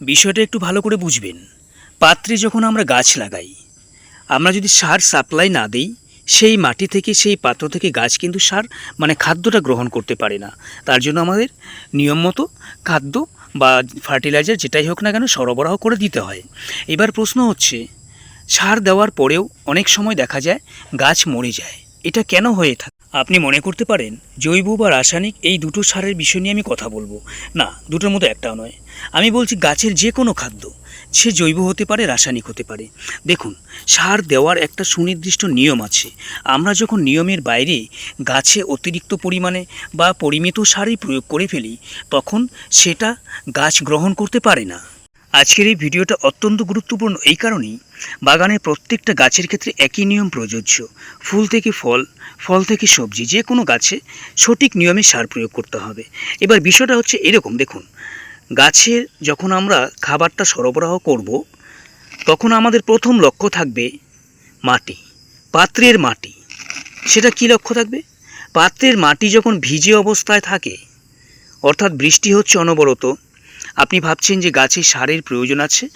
বিষয়টা একটু ভালো করে বুঝবেন। পাত্রে যখন আমরা গাছ লাগাই, আমরা যদি সার সাপ্লাই না দিই, সেই মাটি থেকে, সেই পাত্র থেকে গাছ কিন্তু সার মানে খাদ্যটা গ্রহণ করতে পারে না। তার জন্য আমাদের নিয়ম মতো খাদ্য বা ফার্টিলাইজার যেটাই হোক না কেন সরবরাহ করে দিতে হয়। এবার প্রশ্ন হচ্ছে, সার দেওয়ার পরেও অনেক সময় দেখা যায় গাছ মরে যায়। এটা কেন হয়ে থাকে আপনি মনে করতে পারেন, জৈব বা রাসায়নিক এই দুটো সারের বিষয় নিয়ে আমি কথা বলব। না, দুটোর মধ্যে একটাও নয়। আমি বলছি গাছের যে কোনো খাদ্য, সে জৈব হতে পারে, রাসায়নিক হতে পারে। দেখুন, সার দেওয়ার একটা সুনির্দিষ্ট নিয়ম আছে। আমরা যখন নিয়মের বাইরে গাছে অতিরিক্ত পরিমাণে বা পরিমিত সারই প্রয়োগ করে ফেলি, তখন সেটা গাছ গ্রহণ করতে পারে না। আজকের এই ভিডিওটা অত্যন্ত গুরুত্বপূর্ণ। এই কারণেই বাগানের প্রত্যেকটা গাছের ক্ষেত্রে একই নিয়ম প্রযোজ্য। ফুল থেকে ফল ফল থেকে সবজি, যে কোনো গাছে সঠিক নিয়মে সার প্রয়োগ করতে হবে। এবার বিষয়টা হচ্ছে এরকম, দেখুন। গাছের যখন আমরা খাবারটা সরবরাহ করব, তখন আমাদের প্রথম লক্ষ্য থাকবে মাটি, পাত্রের মাটি। সেটা কি লক্ষ্য থাকবে? পাত্রের মাটি যখন ভিজে অবস্থায় থাকে, অর্থাৎ বৃষ্টি হচ্ছে অনবরত আপনি ভাবছেন যে গাছে সারের প্রয়োজন আছে?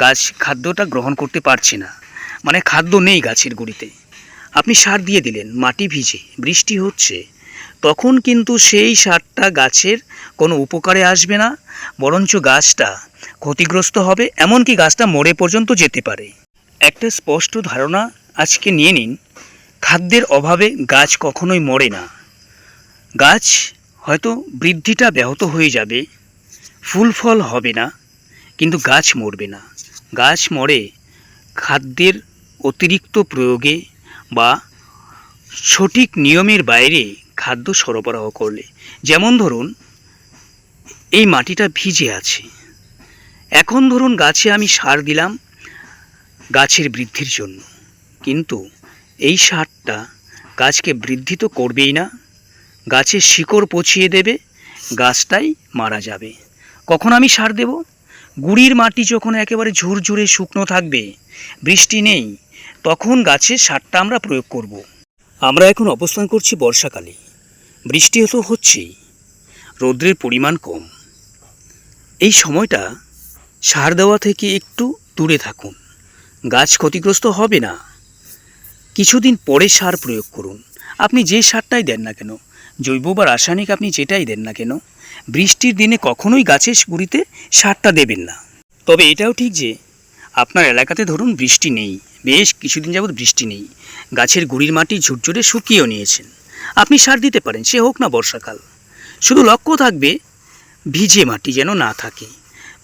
গাছ খাদ্যটা গ্রহণ করতে পারছে না। মানে খাদ্য নেই গাছের গুঁড়িতে। আপনি সার দিয়ে দিলেন, মাটি ভিজে, বৃষ্টি হচ্ছে। তখন কিন্তু সেই সারটা গাছের কোনো উপকারে আসবে না, বরঞ্চ গাছটা ক্ষতিগ্রস্ত হবে, এমনকি গাছটা মরে পর্যন্ত যেতে পারে। একটা স্পষ্ট ধারণা আজকে নিয়ে নিন। খাদ্যের অভাবে গাছ কখনোই মরে না। গাছ হয়তো বৃদ্ধিটা ব্যাহত হয়ে যাবে ফুল ফল হবে না, কিন্তু গাছ মরবে না। গাছ মরে খাদ্যের অতিরিক্ত প্রয়োগে বা সঠিক নিয়মের বাইরে খাদ্য সরবরাহ করলে। যেমন ধরুন, এই মাটিটা ভিজে আছে। এখন ধরুন গাছে আমি সার দিলাম গাছের বৃদ্ধির জন্য। কিন্তু এই সারটা গাছকে বৃদ্ধি তো করবেই না। গাছের শিকড় পচিয়ে দেবে, গাছটাই মারা যাবে। কখন আমি সার দেব? গুড়ির মাটি যখন একেবারে ঝুরঝুরে শুকনো থাকবে, বৃষ্টি নেই, তখন গাছে সারটা আমরা প্রয়োগ করব। আমরা এখন অবস্থান করছি বর্ষাকালে। বৃষ্টি তো হচ্ছেই, রৌদ্রের পরিমাণ কম। এই সময়টা সার দেওয়া থেকে একটু দূরে থাকুন। গাছ ক্ষতিগ্রস্ত হবে না। কিছুদিন পরে সার প্রয়োগ করুন। আপনি যে সারটাই দেন না কেন জৈব বা রাসায়নিক আপনি যেটাই দেন না কেন, বৃষ্টির দিনে কখনোই গাছের গুঁড়িতে সারটা দেবেন না। তবে এটাও ঠিক যে, আপনার এলাকাতে ধরুন বৃষ্টি নেই, বেশ কিছুদিন যাবৎ বৃষ্টি নেই, গাছের গুড়ির মাটি ঝুরঝুরে শুকিয়েও নিয়েছেন। আপনি সার দিতে পারেন, সে হোক না বর্ষাকাল। শুধু লক্ষ্য থাকবে, ভিজে মাটি যেন না থাকে।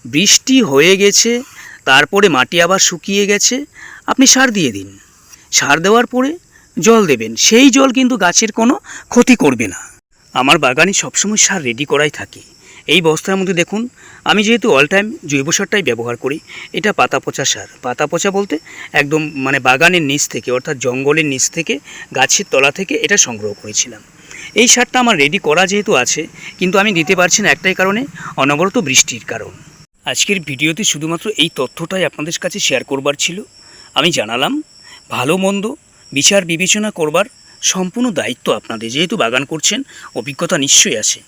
বৃষ্টি হয়ে গেছে, তারপরে মাটি আবার শুকিয়ে গেছে, আপনি সার দিয়ে দিন। সার দেওয়ার পরে জল দেবেন। সেই জল কিন্তু গাছের কোনো ক্ষতি করবে না। আমার বাগানে সবসময় সার রেডি করাই থাকে। এই বস্তার মধ্যে দেখুন, আমি যেহেতু অল টাইম জৈব সারটাই ব্যবহার করি, এটা পাতা পচা সার। পাতা পচা বলতে একদম মানে বাগানের নিচ থেকে, অর্থাৎ জঙ্গলের নিচ থেকে, গাছের তলা থেকে এটা সংগ্রহ করেছিলাম। এই সারটা আমার রেডি করা যেহেতু আছে, কিন্তু আমি দিতে পারছি না একটাই কারণে, অনবরত বৃষ্টির কারণ। আজকের ভিডিওতে শুধুমাত্র এই তথ্যটাই আপনাদের কাছে শেয়ার করবার ছিল। আমি জানালাম, ভালো মন্দ বিচার বিবেচনা করবার সম্পূর্ণ দায়িত্ব আপনাদের, যেহেতু বাগান করছেন, অভিজ্ঞতা নিশ্চয়ই আছে।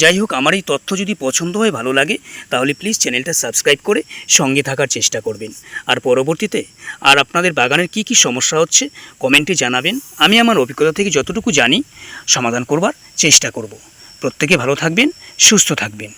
যাই হোক, আমার এই তথ্য যদি পছন্দ হয়, ভালো লাগে, তাহলে প্লিজ চ্যানেলটা সাবস্ক্রাইব করে সঙ্গে থাকার চেষ্টা করবেন। আর পরবর্তীতে, আর আপনাদের বাগানের কি কি সমস্যা হচ্ছে কমেন্টে জানাবেন। আমি আমার অভিজ্ঞতা থেকে যতটুকু জানি, সমাধান করবার চেষ্টা করব। প্রত্যেকে ভালো থাকবেন, সুস্থ থাকবেন।